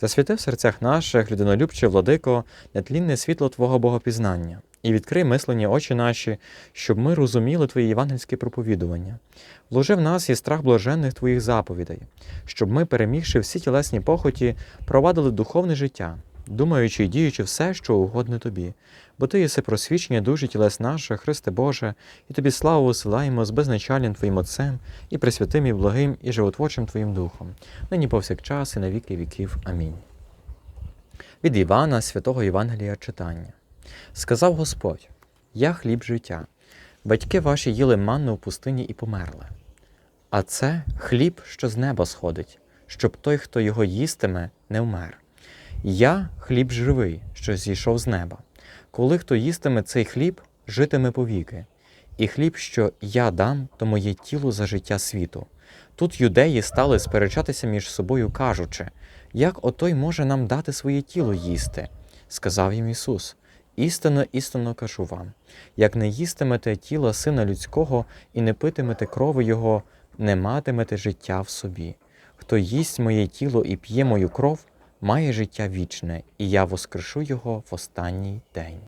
Засвіти в серцях наших, людинолюбче, владико, нетлінне світло Твого Богопізнання, і відкрий мислені очі наші, щоб ми розуміли Твої євангельські проповідування. Вложи в нас і страх блаженних Твоїх заповідей, щоб ми, перемігши всі тілесні похоті, провадили духовне життя, думаючи і діючи все, що угодне Тобі. Бо Ти єси просвічення душі тілес наших, Христе Боже, і Тобі славу висилаємо з безначальним Твоїм Отцем, і пресвятим, і благим, і животворчим Твоїм Духом, нині повсякчас і на віки віків. Амінь. Від Івана, святого Євангелія читання. Сказав Господь: Я хліб життя. Батьки ваші їли манну в пустині і померли. А це хліб, що з неба сходить, щоб той, хто його їстиме, не вмер. Я хліб живий, що зійшов з неба. Коли хто їстиме цей хліб, житиме повіки. І хліб, що я дам, то моє тіло за життя світу. Тут юдеї стали сперечатися між собою, кажучи, як отой може нам дати своє тіло їсти? Сказав їм Ісус: Істинно, істинно кажу вам: як не їстимете тіла Сина Людського і не питимете крови Його, не матимете життя в собі. Хто їсть моє тіло і п'є мою кров, має життя вічне, і я воскрешу його в останній день.